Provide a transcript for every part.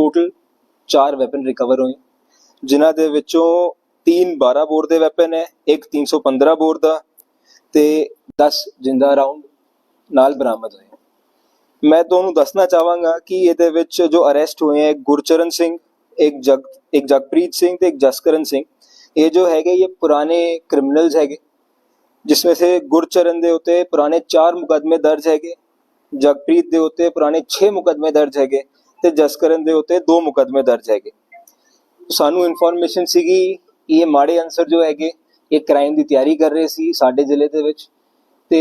Total 4 weapon recover ਹੋਏ। ਜਿਨ੍ਹਾਂ ਦੇ ਵਿੱਚੋਂ 3 12 ਬੋਰ ਦੇ ਵੈਪਨ ਹੈ, ਇੱਕ 315 ਬੋਰ ਦਾ ਤੇ 10 ਜਿੰਦਾ ਰਾਉਂਡ ਨਾਲ ਬਰਾਮਦ ਹੋਏ। ਮੈਂ ਤੁਹਾਨੂੰ ਦੱਸਣਾ ਚਾਹਾਂਗਾ ਕਿ ਇਹਦੇ ਵਿੱਚ ਜੋ ਅਰੈਸਟ ਹੋਏ ਹੈ, ਗੁਰਚਰਨ ਸਿੰਘ, ਇੱਕ ਜਗ, ਇੱਕ ਜਗਪ੍ਰੀਤ ਸਿੰਘ ਤੇ ਇੱਕ ਜਸਕਰਨ ਸਿੰਘ। ਇਹ ਜੋ ਹੈਗੇ ਇਹ ਪੁਰਾਣੇ ਕ੍ਰਿਮੀਨਲਸ ਹੈਗੇ ਜਿਸमें से ਗੁਰਚਰਨ ਦੇ ਉੱਤੇ ਪੁਰਾਣੇ 4 ਮੁਕਦਮੇ ਦਰਜ ਹੈਗੇ, ਜਗਪ੍ਰੀਤ ਦੇ ਉੱਤੇ ਪੁਰਾਣੇ 6 ਮੁਕਦਮੇ ਦਰਜ ਹੈਗੇ। ਤੇ ਜਸਕਰਨ ਦੇ ਉੱਤੇ ਦੋ ਮੁਕਦਮੇ ਦਰਜ ਹੈਗੇ। ਸਾਨੂੰ ਇਨਫੋਰਮੇਸ਼ਨ ਸੀਗੀ ਕਿ ਇਹ ਮਾੜੇ ਅਨਸਰ ਜੋ ਹੈਗੇ ਇਹ ਕ੍ਰਾਈਮ ਦੀ ਤਿਆਰੀ ਕਰ ਰਹੇ ਸੀ ਸਾਡੇ ਜ਼ਿਲ੍ਹੇ ਦੇ ਵਿੱਚ ਤੇ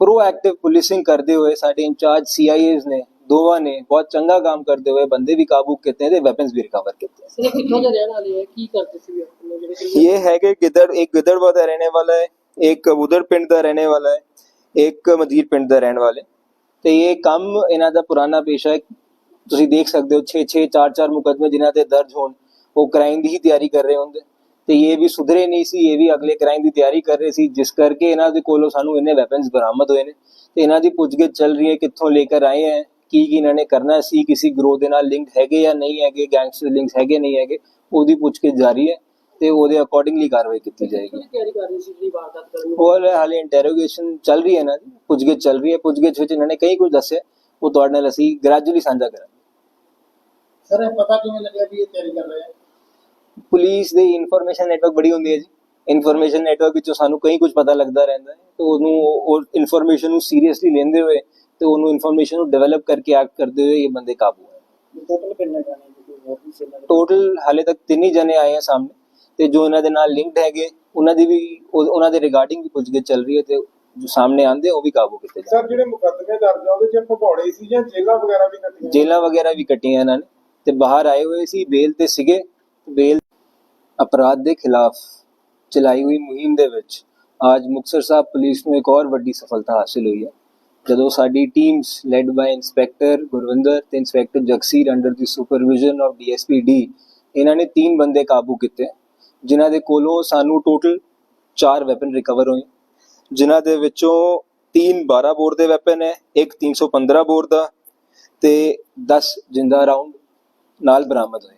ਪ੍ਰੋਐਕਟਿਵ ਪੁਲਿਸਿੰਗ ਕਰਦੇ ਹੋਏ ਸਾਡੇ ਇੰਚਾਰਜ ਸੀਆਈਏਸ ਨੇ ਦੋਵਾਂ ਨੇ ਬਹੁਤ ਚੰਗਾ ਕੰਮ ਕਰਦੇ ਹੋਏ ਬੰਦੇ ਵੀ ਕਾਬੂ ਕੀਤੇ ਤੇ ਵੈਪਨਸ ਵੀ ਰਿਕਵਰ ਕੀਤੇ। ਇਹ ਕਿੱਥੋਂ ਦੇ ਰਹਿਣ ਵਾਲੇ ਹੈ ਕੀ ਕਰਦੇ ਸੀ ਇਹ ਹੈਗੇ ਦਾ ਰਹਿਣੇ ਵਾਲਾ ਹੈ ਇੱਕ ਉਧਰ ਪਿੰਡ ਦਾ ਰਹਿਣੇ ਵਾਲਾ ਹੈ ਇੱਕ ਮਦੀਰ ਪਿੰਡ ਦਾ ਰਹਿਣ ਵਾਲੇ ਤੇ ਇਹ ਕੰਮ ਇਹਨਾਂ ਦਾ ਪੁਰਾਣਾ ਪੇਸ਼ਾ ਹੈ ਤੁਸੀਂ ਦੇਖ ਸਕਦੇ ਹੋ 6 6 4 4 ਮੁਕਦਮੇ ਜਿਨ੍ਹਾਂ ਤੇ ਦਰਜ ਹੋਣ ਉਹ ਕ੍ਰਾਈਮ ਦੀ ਹੀ ਤਿਆਰੀ ਕਰ ਰਹੇ ਹੁੰਦੇ। ਤੇ ਇਹ ਵੀ ਸੁਧਰੇ ਨਹੀਂ ਸੀ ਇਹ ਵੀ ਅਗਲੇ ਕ੍ਰਾਈਮ ਦੀ ਤਿਆਰੀ ਕਰ ਰਹੇ ਸੀ ਜਿਸ ਕਰਕੇ ਇਹਨਾਂ ਦੇ ਕੋਲੋਂ ਸਾਨੂੰ ਇੰਨੇ ਵੈਪਨਸ ਬਰਾਮਦ ਹੋਏ ਨੇ। ਤੇ ਇਹਨਾਂ ਦੀ ਪੁੱਛਗਿੱਛ ਚੱਲ ਰਹੀ ਹੈ ਕਿੱਥੋਂ ਲੈ ਕੇ ਆਏ ਹੈ ਕੀ ਕੀ ਇਹਨਾਂ ਨੇ ਕਰਨਾ ਸੀ ਕਿਸੇ ਗਰੋਹ ਦੇ ਨਾਲ ਲਿੰਕ ਹੈਗੇ ਜਾਂ ਨਹੀਂ ਹੈਗੇ ਗੈਂਗਸਟਰ ਲਿੰਕਸ ਹੈਗੇ ਨਹੀਂ ਹੈਗੇ ਉਹਦੀ ਪੁੱਛਗਿੱਛ ਜਾਰੀ ਹੈ ਤੇ ਉਹਦੇ ਅਕੋਰਡਿੰਗਲੀ ਕਾਰਵਾਈ ਕੀਤੀ ਜਾਏਗੀ। ਤਿਆਰੀ ਕਰ ਰਹੇ ਸੀ ਜਿਹੜੀ ਵਾਰਦਾਤ ਕਰਨ ਉਹ ਹਾਲੇ ਇੰਟਰੋਗੇਸ਼ਨ ਚੱਲ ਰਹੀ ਹੈ ਨਾ ਪੁੱਛਗਿੱਛ ਚੱਲ ਰਹੀ ਹੈ ਪੁੱਛਗਿੱਛ ਵਿੱਚ ਇਹਨਾਂ ਨੇ ਕਈ ਕੁਝ ਦੱਸਿਆ। ਉਹ ਤੁਹਾਡੇ ਨਾਲ ਅਸੀਂ ਗ੍ਰੈਜੂਅਲੀ ਸਾਂਝਾ ਕਰਾਂਗੇ। ਸਰ ਇਹ ਪਤਾ ਕਿਵੇਂ ਲੱਗਿਆ ਵੀ ਇਹ ਤਿਆਰੀ ਕਰ ਰਹੇ ਹੈ ਪੁਲਿਸ ਦੀ ਇਨਫੋਰਮੇਸ਼ਨ ਨੈਟਵਰਕ ਬੜੀ ਹੁੰਦੀ ਹੈ ਜੀ। ਇਨਫੋਰਮੇਸ਼ਨ ਨੈਟਵਰਕ ਵਿੱਚੋਂ ਸਾਨੂੰ ਕਈ ਕੁਝ ਪਤਾ ਲੱਗਦਾ ਰਹਿੰਦਾ ਹੈ। ਤੇ ਉਹਨੂੰ ਉਹ ਇਨਫੋਰਮੇਸ਼ਨ ਨੂੰ ਸੀਰੀਅਸਲੀ ਲੈਂਦੇ ਹੋਏ ਤੇ ਉਹਨੂੰ ਇਨਫੋਰਮੇਸ਼ਨ ਨੂੰ ਡਿਵੈਲਪ ਕਰਕੇ ਐਕਟ ਕਰਦੇ ਹੋਏ ਇਹ ਬੰਦੇ ਕਾਬੂ ਹੈ ਟੋਟਲ ਕਿੰਨੇ ਜਾਣੇ ਜਿਹੜੇ ਹੋਰ ਵੀ ਸੀ ਇਹਨਾਂ ਦੇ? ਟੋਟਲ ਹਾਲੇ ਤੱਕ ਤਿੰਨ ਹੀ ਜਣੇ ਆਏ ਆ ਸਾਹਮਣੇ। ਤੇ ਜੋ ਇਹਨਾਂ ਦੇ ਨਾਲ ਲਿੰਕਡ ਹੈਗੇ ਉਹਨਾਂ ਦੀ ਵੀ ਉਹ- ਉਹਨਾਂ ਦੇ ਰਿਗਾਰਡਿੰਗ ਵੀ ਪੁੱਛਗਿੱਛ ਚੱਲ ਰਹੀ ਹੈ ਤੇ ਜੋ ਸਾਹਮਣੇ ਆਂਦੇ ਉਹ ਵੀ ਕਾਬੂ ਕੀਤੇ ਜਾਣ ਸਰ ਜਿਹੜੇ ਮੁਕੱਦਮੇ ਦਰਜ ਆ ਉਹਦੇ ਚ ਭਗੌੜੇ ਸੀ ਜਾਂ ਜੇਲਾਂ ਵਗੈਰਾ ਵੀ ਕੱਟੀਆਂ? ਜੇਲਾਂ ਵਗੈਰਾ ਵੀ ਕੱਟੀਆਂ ਇਹਨਾਂ ਨੇ। ਤੇ ਬਾਹਰ ਆਏ ਹੋਏ ਸੀ, ਬੇਲ ਤੇ ਸੀਗੇ ਬੇਲ ਅਪਰਾਧ ਦੇ ਖਿਲਾਫ ਚਲਾਈ ਹੋਈ ਮੁਹਿੰਮ ਦੇ ਵਿੱਚ ਅੱਜ ਮੁਕਤਸਰ ਸਾਹਿਬ ਪੁਲਿਸ ਨੂੰ ਇੱਕ ਹੋਰ ਵੱਡੀ ਸਫਲਤਾ ਹਾਸਿਲ ਹੋਈ ਹੈ। ਜਦੋਂ ਸਾਡੀ teams led by inspector Gurvinder ਤੇ ਇੰਸਪੈਕਟਰ ਜਗਸੀਰ ਅੰਡਰ ਦੀ ਸੁਪਰਵਿਜ਼ਨ ਆਫ ਡੀਐਸਪੀ ਡੀ ਇਹਨਾਂ ਨੇ ਤਿੰਨ ਬੰਦੇ ਕਾਬੂ ਕੀਤੇ, ਜਿਨ੍ਹਾਂ ਦੇ ਕੋਲੋਂ ਸਾਨੂੰ ਟੋਟਲ 4 ਵੈਪਨ ਰਿਕਵਰ ਹੋਏ। ਜਿਨ੍ਹਾਂ ਦੇ ਵਿੱਚੋਂ 3 12 ਬੋਰ ਦੇ ਵੈਪਨ ਹੈ, ਇੱਕ 315 ਬੋਰ ਦਾ ਤੇ 10 ਜਿੰਦਾ ਰਾਉਂਡ ਨਾਲ ਬਰਾਮਦ ਹੋਏ।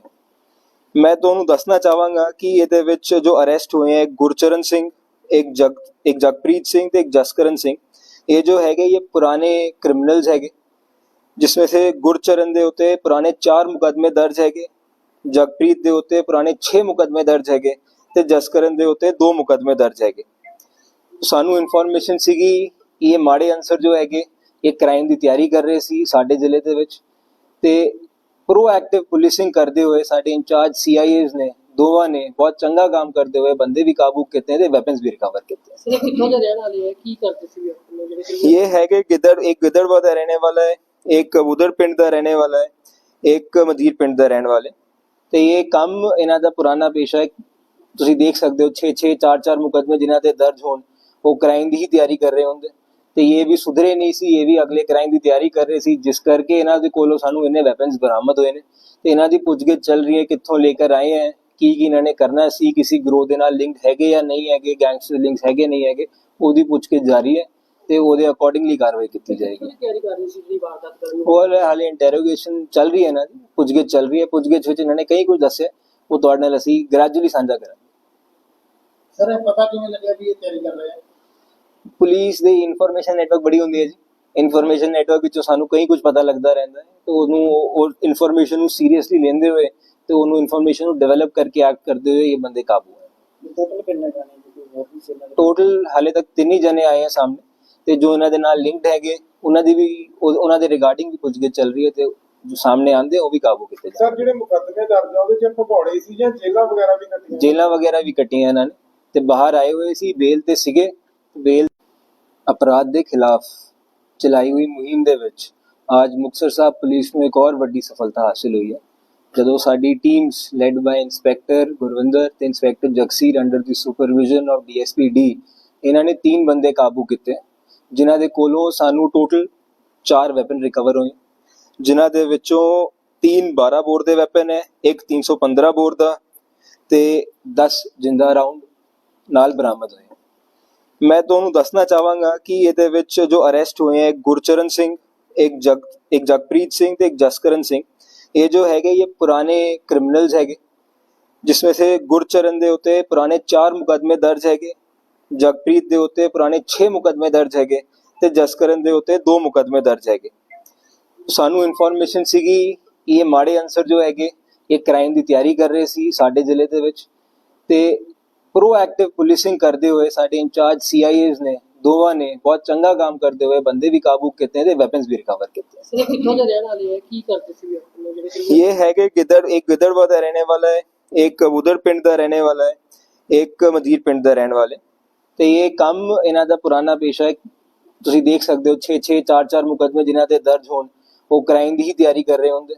ਮੈਂ ਤੁਹਾਨੂੰ ਦੱਸਣਾ ਚਾਹਾਂਗਾ ਕਿ ਇਹਦੇ ਵਿੱਚ ਜੋ ਅਰੈਸਟ ਹੋਏ ਹੈ, ਗੁਰਚਰਨ ਸਿੰਘ, ਇੱਕ ਜਗ, ਇੱਕ ਜਗਪ੍ਰੀਤ ਸਿੰਘ ਤੇ ਇੱਕ ਜਸਕਰਨ ਸਿੰਘ। ਇਹ ਜੋ ਹੈਗੇ, ਇਹ ਪੁਰਾਣੇ ਕ੍ਰਿਮੀਨਲਸ ਹੈਗੇ ਜਿਸमें से ਗੁਰਚਰਨ ਦੇ ਉੱਤੇ ਪੁਰਾਣੇ 4 ਮੁਕਦਮੇ ਦਰਜ ਹੈਗੇ, ਜਗਪ੍ਰੀਤ ਦੇ ਉੱਤੇ ਪੁਰਾਣੇ 6 ਮੁਕਦਮੇ ਦਰਜ ਹੈਗੇ ਤੇ ਜਸਕਰਨ ਦੇ ਉੱਤੇ 2 ਮੁਕਦਮੇ ਦਰਜ ਹੈਗੇ। ਸਾਨੂੰ ਇਨਫੋਰਮੇਸ਼ਨ ਸੀਗੀ, ਇਹ ਮਾੜੇ ਅਨਸਰ ਜੋ ਹੈਗੇ, ਇਹ ਕ੍ਰਾਈਮ ਦੀ ਤਿਆਰੀ ਕਰ ਰਹੇ ਸੀ ਸਾਡੇ ਜ਼ਿਲ੍ਹੇ ਦੇ ਵਿੱਚ ਤੇ ਪ੍ਰੋਐਕਟਿਵ ਪੁਲਿਸਿੰਗ ਕਰਦੇ ਹੋਏ ਸਾਡੇ ਇੰਚਾਰਜ ਸੀਆਈਏਸ ਨੇ ਦੋਵਾਂ ਨੇ ਬਹੁਤ ਚੰਗਾ ਕੰਮ ਕਰਦੇ ਹੋਏ ਬੰਦੇ ਵੀ ਕਾਬੂ ਕੀਤੇ ਤੇ ਵੈਪਨਸ ਵੀ ਰਿਕਵਰ ਕੀਤੇ ਸਿਰਫ ਕਿੱਥੋਂ ਦੇ ਰਹਿਣ ਵਾਲੇ ਹੈ ਕੀ ਕਰਦੇ ਸੀ ਜਿਹੜੇ ਇਹ ਹੈਗੇ ਗਿੱਦੜ ਇੱਕ ਗਿੱਦੜਵਾ ਦਾ ਰਹਿਣੇ ਵਾਲਾ ਹੈ ਇੱਕ ਉਧਰ ਪਿੰਡ ਦਾ ਰਹਿਣੇ ਵਾਲਾ ਹੈ ਇੱਕ ਮਦੀਰ ਪਿੰਡ ਦਾ ਰਹਿਣ ਵਾਲੇ ਤੇ ਇਹ ਕੰਮ ਇਹਨਾਂ ਦਾ ਪੁਰਾਣਾ ਪੇਸ਼ਾ ਹੈ। ਤੁਸੀਂ ਦੇਖ ਸਕਦੇ ਹੋ 6 6 4 4 ਮੁਕਦਮੇ ਜਿਨ੍ਹਾਂ ਤੇ ਦਰਜ ਹੋਣ ਉਹ ਕ੍ਰਾਈਮ ਦੀ ਹੀ ਤਿਆਰੀ ਕਰ ਰਹੇ ਹੁੰਦੇ। ਤੇ ਇਹ ਵੀ ਸੁਧਰੇ ਨਹੀਂ ਸੀ ਇਹ ਵੀ ਅਗਲੇ ਕ੍ਰਾਈਮ ਦੀ ਤਿਆਰੀ ਕਰ ਰਹੇ ਸੀ ਜਿਸ ਕਰਕੇ ਇਹਨਾਂ ਦੇ ਕੋਲੋਂ ਸਾਨੂੰ ਇੰਨੇ ਵੈਪਨਸ ਬਰਾਮਦ ਹੋਏ ਨੇ। ਤੇ ਇਹਨਾਂ ਦੀ ਪੁੱਛਗਿੱਛ ਚੱਲ ਰਹੀ ਹੈ ਕਿੱਥੋਂ ਲੈ ਕੇ ਆਏ ਹੈ ਕੀ ਕੀ ਇਹਨਾਂ ਨੇ ਕਰਨਾ ਸੀ ਕਿਸੇ ਗਰੋਹ ਦੇ ਨਾਲ ਲਿੰਕ ਹੈਗੇ ਜਾਂ ਨਹੀਂ ਹੈਗੇ ਗੈਂਗਸਟਰ ਲਿੰਕਸ ਹੈਗੇ ਨਹੀਂ ਹੈਗੇ ਉਹਦੀ ਪੁੱਛਗਿੱਛ ਜਾਰੀ ਹੈ ਤੇ ਉਹਦੇ ਅਕੋਰਡਿੰਗਲੀ ਕਾਰਵਾਈ ਕੀਤੀ ਜਾਏਗੀ। ਕਿਹੜੀ ਤਿਆਰੀ ਕਰ ਰਹੇ ਸੀ ਜਿਹੜੀ ਵਾਰਦਾਤ ਕਰਨ ਨੂੰ? ਉਹ ਹਾਲੇ ਇੰਟਰੋਗੇਸ਼ਨ ਚੱਲ ਰਹੀ ਹੈ ਨਾ ਪੁੱਛਗਿੱਛ ਚੱਲ ਰਹੀ ਹੈ ਪੁੱਛਗਿੱਛ ਵਿੱਚ ਇਹਨਾਂ ਨੇ ਕਈ ਕੁਝ ਦੱਸਿਆ ਉਹ ਤੁਹਾਡੇ ਨਾਲ ਅਸੀਂ ਗ੍ਰੈਜੂਅਲੀ ਸਾਂਝਾ ਕਰਾਂਗੇ। ਸਰ ਇਹ ਪਤਾ ਕਿਵੇਂ ਲੱਗਿਆ ਵੀ ਇਹ ਤਿਆਰੀ ਕਰ ਰਹੇ ਹੈ ਪੁਲਿਸ ਦੀ ਇਨਫੋਰਮੇਸ਼ਨ ਨੈਟਵਰਕ ਬੜੀ ਹੁੰਦੀ ਹੈ ਜੀ। ਇਨਫੋਰਮੇਸ਼ਨ ਨੈਟਵਰਕ ਵਿੱਚੋਂ ਸਾਨੂੰ ਕਈ ਕੁਝ ਪਤਾ ਲੱਗਦਾ ਰਹਿੰਦਾ ਹੈ। ਤੇ ਉਹਨੂੰ ਉਹ ਇਨਫੋਰਮੇਸ਼ਨ ਨੂੰ ਸੀਰੀਅਸਲੀ ਲੈਂਦੇ ਹੋਏ ਤੇ ਉਹਨੂੰ ਇਨਫੋਰਮੇਸ਼ਨ ਨੂੰ ਡਿਵੈਲਪ ਕਰਕੇ ਐਕਟ ਕਰਦੇ ਹੋਏ ਇਹ ਬੰਦੇ ਕਾਬੂ ਹੈ। ਟੋਟਲ ਕਿੰਨੇ ਜਾਣੇ ਟੋਟਲ ਹਾਲੇ ਤੱਕ ਤਿੰਨ ਹੀ ਜਣੇ ਆਏ ਆ ਸਾਹਮਣੇ। ਤੇ ਜੋ ਇਹਨਾਂ ਦੇ ਨਾਲ ਲਿੰਕਡ ਹੈਗੇ ਉਹਨਾਂ ਦੀ ਵੀ ਉਹ- ਉਹਨਾਂ ਦੇ ਰਿਗਾਰਡਿੰਗ ਵੀ ਪੁੱਛਗਿੱਛ ਚੱਲ ਰਹੀ ਹੈ ਤੇ ਜੋ ਸਾਹਮਣੇ ਆਂਦੇ ਉਹ ਵੀ ਕਾਬੂ ਕੀਤੇ ਜਾਣ। ਸਰ ਜਿਹੜੇ ਮੁਕੱਦਮੇ ਦਰਜ ਆ ਉਹਦੇ ਚ ਭਗੌੜੇ ਸੀ ਜਾਂ ਜੇਲਾਂ ਵਗੈਰਾ ਵੀ ਕੱਟੀਆਂ? ਜੇਲਾਂ ਵਗੈਰਾ ਵੀ ਕੱਟੀਆਂ ਇਹਨਾਂ ਨੇ। ਤੇ ਬਾਹਰ ਆਏ ਹੋਏ ਸੀ ਬੇਲ ਤੇ ਸੀਗੇ। ਬੇਲ ਅਪਰਾਧ ਦੇ ਖਿਲਾਫ ਚਲਾਈ ਹੋਈ ਮੁਹਿੰਮ ਦੇ ਵਿੱਚ ਅੱਜ ਮੁਕਤਸਰ ਸਾਹਿਬ ਪੁਲਿਸ ਨੂੰ ਇੱਕ ਹੋਰ ਵੱਡੀ ਸਫਲਤਾ ਹਾਸਿਲ ਹੋਈ ਹੈ। ਜਦੋਂ ਸਾਡੀ teams led by inspector Gurvinder ਤੇ ਇੰਸਪੈਕਟਰ ਜਗਸੀਰ ਅੰਡਰ ਦੀ ਸੁਪਰਵਿਜ਼ਨ ਆਫ ਡੀਐਸਪੀ ਡੀ ਇਹਨਾਂ ਨੇ ਤਿੰਨ ਬੰਦੇ ਕਾਬੂ ਕੀਤੇ, ਜਿਨ੍ਹਾਂ ਦੇ ਕੋਲੋਂ ਸਾਨੂੰ ਟੋਟਲ 4 ਵੈਪਨ ਰਿਕਵਰ ਹੋਏ। ਜਿਨ੍ਹਾਂ ਦੇ ਵਿੱਚੋਂ 3 12 ਬੋਰ ਦੇ ਵੈਪਨ ਹੈ, ਇੱਕ 315 ਬੋਰ ਦਾ ਤੇ 10 ਜਿੰਦਾ ਰਾਉਂਡ ਨਾਲ ਬਰਾਮਦ ਹੋਏ। ਮੈਂ ਤੁਹਾਨੂੰ ਦੱਸਣਾ ਚਾਹਾਂਗਾ ਕਿ ਇਹਦੇ ਵਿੱਚ ਜੋ ਅਰੈਸਟ ਹੋਏ ਹੈ, ਗੁਰਚਰਨ ਸਿੰਘ, ਇੱਕ ਜਗ, ਇੱਕ ਜਗਪ੍ਰੀਤ ਸਿੰਘ ਤੇ ਇੱਕ ਜਸਕਰਨ ਸਿੰਘ। ਇਹ ਜੋ ਹੈਗੇ ਇਹ ਪੁਰਾਣੇ ਕ੍ਰਿਮੀਨਲਸ ਹੈਗੇ ਜਿਸमें से ਗੁਰਚਰਨ ਦੇ ਉੱਤੇ ਪੁਰਾਣੇ 4 ਮੁਕਦਮੇ ਦਰਜ ਹੈਗੇ, ਜਗਪ੍ਰੀਤ ਦੇ ਉੱਤੇ ਪੁਰਾਣੇ 6 ਮੁਕਦਮੇ ਦਰਜ ਹੈਗੇ ਤੇ ਜਸਕਰਨ ਦੇ ਉੱਤੇ 2 ਮੁਕਦਮੇ ਦਰਜ ਹੈਗੇ। ਸਾਨੂੰ ਇਨਫੋਰਮੇਸ਼ਨ ਸੀਗੀ, ਇਹ ਮਾੜੇ ਅਨਸਰ ਜੋ ਹੈਗੇ, ਇਹ ਕ੍ਰਾਈਮ ਦੀ ਤਿਆਰੀ ਕਰ ਰਹੇ ਸੀ ਸਾਡੇ ਜ਼ਿਲ੍ਹੇ ਦੇ ਵਿੱਚ ਤੇ ਪ੍ਰੋਐਕਟਿਵ ਪੁਲਿਸਿੰਗ ਕਰਦੇ ਹੋਏ ਸਾਡੇ ਇੰਚਾਰਜ ਸੀਆਈਏਸ ਨੇ ਦੋਵਾਂ ਨੇ ਬਹੁਤ ਚੰਗਾ ਕੰਮ ਕਰਦੇ ਹੋਏ ਬੰਦੇ ਵੀ ਕਾਬੂ ਕੀਤੇ ਤੇ ਵੈਪਨਸ ਵੀ ਰਿਕਵਰ ਕੀਤੇ। ਇਹ ਕਿੱਥੋਂ ਦੇ ਰਹਿਣ ਵਾਲੇ ਹੈ ਕੀ ਕਰਦੇ ਸੀ ਆਪਣੇ ਇਹ ਹੈਗੇ ਗਿੱਦੜ ਇੱਕ ਗਿੱਦੜਵਾ ਦਾ ਰਹਿਣੇ ਵਾਲਾ ਹੈ ਇੱਕ ਉਧਰ ਪਿੰਡ ਦਾ ਰਹਿਣੇ ਵਾਲਾ ਹੈ ਇੱਕ ਮਦੀਰ ਪਿੰਡ ਦਾ ਰਹਿਣ ਵਾਲੇ ਤੇ ਇਹ ਕੰਮ ਇਹਨਾਂ ਦਾ ਪੁਰਾਣਾ ਪੇਸ਼ਾ ਹੈ। ਤੁਸੀਂ ਦੇਖ ਸਕਦੇ ਹੋ 6 6 4 4 ਮੁਕਦਮੇ ਜਿਨ੍ਹਾਂ ਦੇ ਦਰਜ ਹੋਣ ਉਹ ਕ੍ਰਾਈਮ ਦੀ ਹੀ ਤਿਆਰੀ ਕਰ ਰਹੇ ਹੁੰਦੇ।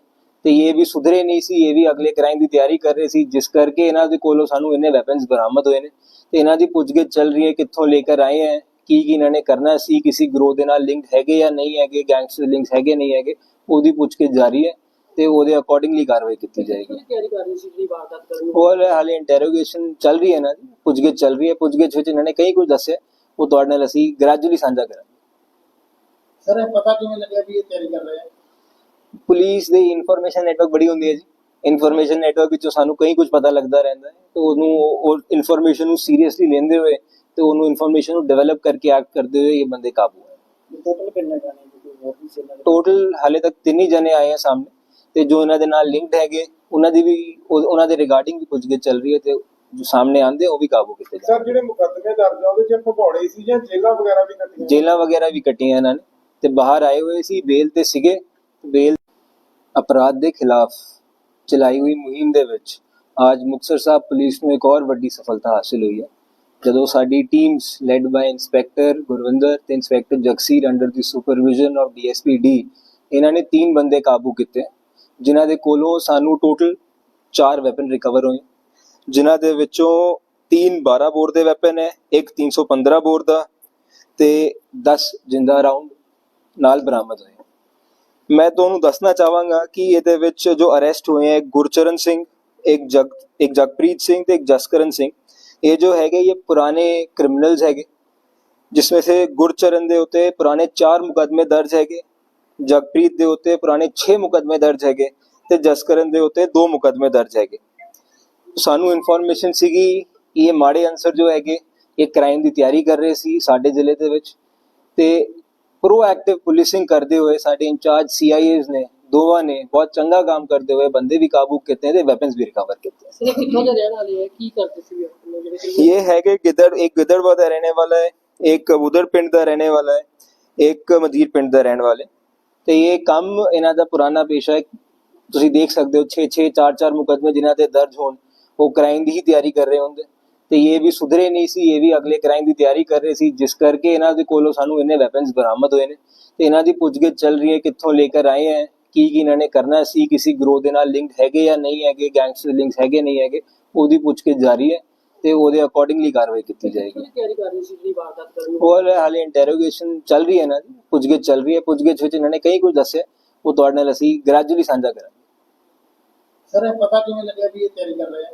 ਤੇ ਇਹ ਵੀ ਸੁਧਰੇ ਨਹੀਂ ਸੀ ਇਹ ਵੀ ਅਗਲੇ ਕ੍ਰਾਈਮ ਦੀ ਤਿਆਰੀ ਕਰ ਰਹੇ ਸੀ ਜਿਸ ਕਰਕੇ ਇਹਨਾਂ ਦੇ ਕੋਲੋਂ ਸਾਨੂੰ ਇੰਨੇ ਵੈਪਨਸ ਬਰਾਮਦ ਹੋਏ ਨੇ ਤੇ ਇਹਨਾਂ ਦੀ ਪੁੱਛਗਿੱਛ ਚੱਲ ਰਹੀ ਹੈ ਕਿੱਥੋਂ ਲੈ ਕੇ ਆਏ ਹੈ ਕੀ ਕੀ ਇਹਨਾਂ ਨੇ ਕਰਨਾ ਸੀ ਕਿਸੇ ਗਰੋਹ ਦੇ ਨਾਲ ਲਿੰਕ ਹੈਗੇ ਜਾਂ ਨਹੀਂ ਹੈਗੇ ਗੈਂਗਸਟਰ ਲਿੰਕਸ ਹੈਗੇ ਨਹੀਂ ਹੈਗੇ ਉਹਦੀ ਪੁੱਛਗਿੱਛ ਜਾਰੀ ਹੈ ਤੇ ਉਹਦੇ ਅਕੋਰਡਿੰਗਲੀ ਕਾਰਵਾਈ ਕੀਤੀ ਜਾਏਗੀ। ਕਿਹੜੀ ਤਿਆਰੀ ਕਰ ਰਹੇ ਸੀ ਜਿਹੜੀ ਵਾਰਦਾਤ ਕਰਨ ਨੂੰ ਹੋਰ ਹਾਲੇ ਇੰਟਰੋਗੇਸ਼ਨ ਚੱਲ ਰਹੀ ਹੈ ਨਾ ਪੁੱਛਗਿੱਛ ਚੱਲ ਰਹੀ ਹੈ ਪੁੱਛਗਿੱਛ ਵਿੱਚ ਇਹਨਾਂ ਨੇ ਕਈ ਕੁਝ ਦੱਸਿਆ ਉਹ ਤੁਹਾਡੇ ਨਾਲ ਅਸੀਂ ਗ੍ਰੈਜੂਅਲੀ ਸਾਂਝਾ ਕਰਾਂਗੇ। ਸਰ ਇਹ ਪਤਾ ਕਿਵੇਂ ਲੱਗਿਆ ਵੀ ਇਹ ਤਿਆਰੀ ਕਰ ਰਹੇ ਆ ਪੁਲਿਸ ਦੀ ਇਨਫੋਰਮੇਸ਼ਨ ਨੈਟਵਰਕ ਬੜੀ ਹੁੰਦੀ ਹੈ ਜੀ। ਇਨਫੋਰਮੇਸ਼ਨ ਨੈਟਵਰਕ ਵਿੱਚੋਂ ਸਾਨੂੰ ਕਈ ਕੁਝ ਪਤਾ ਲੱਗਦਾ ਰਹਿੰਦਾ ਹੈ। ਤੇ ਉਹਨੂੰ ਉਹ ਇਨਫੋਰਮੇਸ਼ਨ ਨੂੰ ਸੀਰੀਅਸਲੀ ਲੈਂਦੇ ਹੋਏ ਤੇ ਉਹਨੂੰ ਇਨਫੋਰਮੇਸ਼ਨ ਨੂੰ ਡਿਵੈਲਪ ਕਰਕੇ ਐਕਟ ਕਰਦੇ ਹੋਏ ਇਹ ਬੰਦੇ ਕਾਬੂ ਹੈ ਟੋਟਲ ਕਿੰਨੇ ਜਾਣੇ ਟੋਟਲ ਹਾਲੇ ਤੱਕ ਤਿੰਨ ਹੀ ਜਣੇ ਆਏ ਆ ਸਾਹਮਣੇ। ਤੇ ਜੋ ਇਹਨਾਂ ਦੇ ਨਾਲ ਲਿੰਕਡ ਹੈਗੇ ਉਹਨਾਂ ਦੀ ਵੀ ਉਹ- ਉਹਨਾਂ ਦੇ ਰਿਗਾਰਡਿੰਗ ਵੀ ਪੁੱਛਗਿੱਛ ਚੱਲ ਰਹੀ ਹੈ ਤੇ ਜੋ ਸਾਹਮਣੇ ਆਂਦੇ ਉਹ ਵੀ ਕਾਬੂ ਕੀਤੇ ਜਾਣਗੇ। ਸਰ ਜਿਹੜੇ ਮੁਕੱਦਮੇ ਦਰਜ ਆ ਉਹਦੇ ਚ ਭਗੌੜੇ ਸੀ ਜਾਂ ਜੇਲਾਂ ਵਗੈਰਾ ਵੀ ਕੱਟੀਆਂ? ਜੇਲਾਂ ਵਗੈਰਾ ਵੀ ਕੱਟੀਆਂ ਇਹਨਾਂ ਨੇ। ਤੇ ਬਾਹਰ ਆਏ ਹੋਏ ਸੀ ਬੇਲ ਤੇ ਸੀਗੇ। ਬੇਲ ਅਪਰਾਧ ਦੇ ਖਿਲਾਫ ਚਲਾਈ ਹੋਈ ਮੁਹਿੰਮ ਦੇ ਵਿੱਚ ਅੱਜ ਮੁਕਤਸਰ ਸਾਹਿਬ ਪੁਲਿਸ ਨੂੰ ਇੱਕ ਹੋਰ ਵੱਡੀ ਸਫਲਤਾ ਹਾਸਿਲ ਹੋਈ ਹੈ। ਜਦੋਂ ਸਾਡੀ teams led by inspector Gurvinder ਤੇ ਇੰਸਪੈਕਟਰ ਜਗਸੀਰ ਅੰਡਰ ਦੀ ਸੁਪਰਵਿਜ਼ਨ ਆਫ ਡੀਐਸਪੀ ਡੀ ਇਹਨਾਂ ਨੇ ਤਿੰਨ ਬੰਦੇ ਕਾਬੂ ਕੀਤੇ, ਜਿਨ੍ਹਾਂ ਦੇ ਕੋਲੋਂ ਸਾਨੂੰ ਟੋਟਲ 4 ਵੈਪਨ ਰਿਕਵਰ ਹੋਏ। ਜਿਨ੍ਹਾਂ ਦੇ ਵਿੱਚੋਂ 3 12 ਬੋਰ ਦੇ ਵੈਪਨ ਹੈ, ਇੱਕ 315 ਬੋਰ ਦਾ ਤੇ 10 ਜਿੰਦਾ ਰਾਉਂਡ ਨਾਲ ਬਰਾਮਦ ਹੋਏ। ਮੈਂ ਤੁਹਾਨੂੰ ਦੱਸਣਾ ਚਾਹਾਂਗਾ ਕਿ ਇਹਦੇ ਵਿੱਚ ਜੋ ਅਰੈਸਟ ਹੋਏ ਹੈ, ਗੁਰਚਰਨ ਸਿੰਘ, ਇੱਕ ਜਗ, ਇੱਕ ਜਗਪ੍ਰੀਤ ਸਿੰਘ ਤੇ ਇੱਕ ਜਸਕਰਨ ਸਿੰਘ। ਇਹ ਜੋ ਹੈਗੇ ਇਹ ਪੁਰਾਣੇ ਕ੍ਰਿਮੀਨਲਸ ਹੈਗੇ ਜਿਸमें से ਗੁਰਚਰਨ ਦੇ ਉੱਤੇ ਪੁਰਾਣੇ 4 ਮੁਕਦਮੇ ਦਰਜ ਹੈਗੇ, ਜਗਪ੍ਰੀਤ ਦੇ ਉੱਤੇ ਪੁਰਾਣੇ 6 ਮੁਕਦਮੇ ਦਰਜ ਹੈਗੇ ਤੇ ਜਸਕਰਨ ਦੇ ਉੱਤੇ 2 ਮੁਕਦਮੇ ਦਰਜ ਹੈਗੇ। ਸਾਨੂੰ ਇਨਫੋਰਮੇਸ਼ਨ ਸੀਗੀ, ਇਹ ਮਾੜੇ ਅਨਸਰ ਜੋ ਹੈਗੇ, ਇਹ ਕ੍ਰਾਈਮ ਦੀ ਤਿਆਰੀ ਕਰ ਰਹੇ ਸੀ ਸਾਡੇ ਜ਼ਿਲ੍ਹੇ ਦੇ ਵਿੱਚ ਤੇ ਪ੍ਰੋਐਕਟਿਵ ਪੁਲਿਸਿੰਗ ਕਰਦੇ ਹੋਏ ਸਾਡੇ ਇੰਚਾਰਜ ਸੀਆਈਏਸ ਨੇ ਦੋਵਾਂ ਨੇ ਬਹੁਤ ਚੰਗਾ ਕੰਮ ਕਰਦੇ ਹੋਏ ਬੰਦੇ ਵੀ ਕਾਬੂ ਕੀਤੇ ਤੇ ਵੈਪਨਸ ਵੀ ਰਿਕਵਰ ਕੀਤੇ। ਇਹ ਕਿੱਥੋਂ ਦੇ ਰਹਿਣ ਵਾਲੇ ਹੈ ਕੀ ਕਰਦੇ ਸੀ ਜਿਹੜੇ ਇਹ ਹੈਗੇ ਗਿੱਦੜ ਇੱਕ ਗਿੱਦੜਵਾ ਦਾ ਰਹਿਣੇ ਵਾਲਾ ਹੈ ਇੱਕ ਉਧਰ ਪਿੰਡ ਦਾ ਰਹਿਣੇ ਵਾਲਾ ਹੈ ਇੱਕ ਮਦੀਰ ਪਿੰਡ ਦਾ ਰਹਿਣ ਵਾਲੇ ਤੇ ਇਹ ਕੰਮ ਇਹਨਾਂ ਦਾ ਪੁਰਾਣਾ ਪੇਸ਼ਾ ਹੈ। ਤੁਸੀਂ ਦੇਖ ਸਕਦੇ ਹੋ 6 6 4 4 ਮੁਕਦਮੇ ਜਿਨ੍ਹਾਂ ਤੇ ਦਰਜ ਹੋਣ ਉਹ ਕ੍ਰਾਈਮ ਦੀ ਹੀ ਤਿਆਰੀ ਕਰ ਰਹੇ ਹੁੰਦੇ। ਤੇ ਇਹ ਵੀ ਸੁਧਰੇ ਨਹੀਂ ਸੀ ਇਹ ਵੀ ਅਗਲੇ ਕ੍ਰਾਈਮ ਦੀ ਤਿਆਰੀ ਕਰ ਰਹੇ ਸੀ ਜਿਸ ਕਰਕੇ ਇਹਨਾਂ ਦੇ ਕੋਲੋਂ ਸਾਨੂੰ ਇੰਨੇ ਵੈਪਨਸ ਬਰਾਮਦ ਹੋਏ ਨੇ। ਤੇ ਇਹਨਾਂ ਦੀ ਪੁੱਛਗਿੱਛ ਚੱਲ ਰਹੀ ਹੈ ਕਿੱਥੋਂ ਲੈ ਕੇ ਆਏ ਹੈ ਕੀ ਕੀ ਇਹਨਾਂ ਨੇ ਕਰਨਾ ਸੀ ਕਿਸੇ ਗਰੋਹ ਦੇ ਨਾਲ ਲਿੰਕ ਹੈਗੇ ਜਾਂ ਨਹੀਂ ਹੈਗੇ ਗੈਂਗਸਟਰ ਲਿੰਕਸ ਹੈਗੇ ਨਹੀਂ ਹੈਗੇ ਉਹਦੀ ਪੁੱਛਗਿੱਛ ਜਾਰੀ ਹੈ ਤੇ ਉਹਦੇ ਅਕੋਰਡਿੰਗਲੀ ਕਾਰਵਾਈ ਕੀਤੀ ਜਾਏਗੀ। ਤਿਆਰੀ ਕਰ ਰਹੇ ਸੀ ਜਿਹੜੀ ਵਾਰਦਾਤ ਕਰਨ ਹੋਰ ਹਾਲੇ ਇੰਟਰੋਗੇਸ਼ਨ ਚੱਲ ਰਹੀ ਹੈ ਨਾ ਪੁੱਛਗਿੱਛ ਚੱਲ ਰਹੀ ਹੈ ਪੁੱਛਗਿੱਛ ਵਿੱਚ ਇਹਨਾਂ ਨੇ ਕਈ ਕੁਝ ਦੱਸਿਆ ਉਹ ਤੁਹਾਡੇ ਨਾਲ ਅਸੀਂ ਗ੍ਰੈਜੂਅਲੀ ਸਾਂਝਾ ਕਰਾਂਗੇ। ਸਰ ਇਹ ਪਤਾ ਕਿਵੇਂ ਲੱਗਿਆ ਵੀ ਇਹ ਤਿਆਰੀ ਕਰ ਰਹੇ ਆ?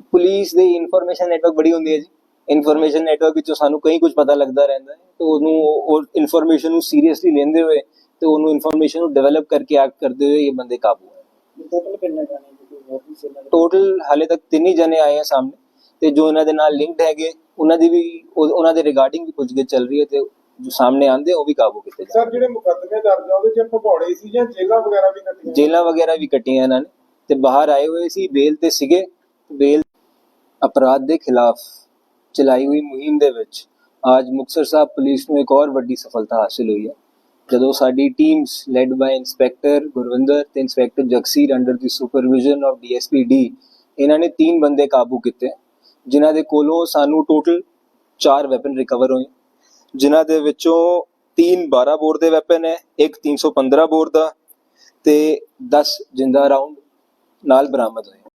ਪੁਲਿਸ ਦੀ ਇਨਫੋਰਮੇਸ਼ਨ ਨੈਟਵਰਕ ਬੜੀ ਹੁੰਦੀ ਹੈ ਜੀ। ਇਨਫੋਰਮੇਸ਼ਨ ਨੈਟਵਰਕ ਵਿੱਚੋਂ ਸਾਨੂੰ ਕਈ ਕੁਝ ਪਤਾ ਲੱਗਦਾ ਰਹਿੰਦਾ ਹੈ। ਤੇ ਉਹਨੂੰ ਉਹ ਇਨਫੋਰਮੇਸ਼ਨ ਨੂੰ ਸੀਰੀਅਸਲੀ ਲੈਂਦੇ ਹੋਏ ਤੇ ਉਹਨੂੰ ਇਨਫੋਰਮੇਸ਼ਨ ਨੂੰ ਡਿਵੈਲਪ ਕਰਕੇ ਐਕਟ ਕਰਦੇ ਹੋਏ ਇਹ ਬੰਦੇ ਕਾਬੂ ਹੈ। ਟੋਟਲ ਕਿੰਨੇ ਜਾਣੇ ਜੀ? ਕੋਈ ਹੋਰ ਵੀ ਸੀ ਇਹਨਾਂ ਦੇ ਟੋਟਲ ਹਾਲੇ ਤੱਕ ਤਿੰਨ ਹੀ ਜਣੇ ਆਏ ਆ ਸਾਹਮਣੇ। ਤੇ ਜੋ ਇਹਨਾਂ ਦੇ ਨਾਲ ਲਿੰਕਡ ਹੈਗੇ ਉਹਨਾਂ ਦੀ ਵੀ ਉਹ- ਉਹਨਾਂ ਦੇ ਰਿਗਾਰਡਿੰਗ ਵੀ ਪੁੱਛਗਿੱਛ ਚੱਲ ਰਹੀ ਹੈ ਤੇ ਜੋ ਸਾਹਮਣੇ ਆਂਦੇ ਉਹ ਵੀ ਕਾਬੂ ਕੀਤੇ ਜਾਣਗੇ। ਸਰ ਜਿਹੜੇ ਮੁਕੱਦਮੇ ਦਰਜ ਆ ਉਹਦੇ ਚ ਭਗੌੜੇ ਸੀ ਜਾਂ ਜੇਲਾਂ ਵਗੈਰਾ ਵੀ ਕੱਟੀਆਂ? ਜੇਲਾਂ ਵਗੈਰਾ ਵੀ ਕੱਟੀਆਂ ਇਹਨਾਂ ਨੇ। ਤੇ ਬਾਹਰ ਆਏ ਹੋਏ ਸੀ ਬੇਲ ਤੇ ਸੀਗੇ। ਬੇਲ ਅਪਰਾਧ ਦੇ ਖਿਲਾਫ ਚਲਾਈ ਹੋਈ ਮੁਹਿੰਮ ਦੇ ਵਿੱਚ ਅੱਜ ਮੁਕਤਸਰ ਸਾਹਿਬ ਪੁਲਿਸ ਨੂੰ ਇੱਕ ਹੋਰ ਵੱਡੀ ਸਫਲਤਾ ਹਾਸਿਲ ਹੋਈ ਹੈ। ਜਦੋਂ ਸਾਡੀ teams led by inspector Gurvinder ਤੇ ਇੰਸਪੈਕਟਰ ਜਗਸੀਰ ਅੰਡਰ ਦੀ ਸੁਪਰਵਿਜ਼ਨ ਆਫ ਡੀਐਸਪੀ ਡੀ ਇਹਨਾਂ ਨੇ ਤਿੰਨ ਬੰਦੇ ਕਾਬੂ ਕੀਤੇ, ਜਿਨ੍ਹਾਂ ਦੇ ਕੋਲੋਂ ਸਾਨੂੰ ਟੋਟਲ 4 ਵੈਪਨ ਰਿਕਵਰ ਹੋਏ। ਜਿਨ੍ਹਾਂ ਦੇ ਵਿੱਚੋਂ 3 12 ਬੋਰ ਦੇ ਵੈਪਨ ਹੈ, ਇੱਕ 315 ਬੋਰ ਦਾ ਤੇ 10 ਜਿੰਦਾ ਰਾਉਂਡ ਨਾਲ ਬਰਾਮਦ ਹੋਏ।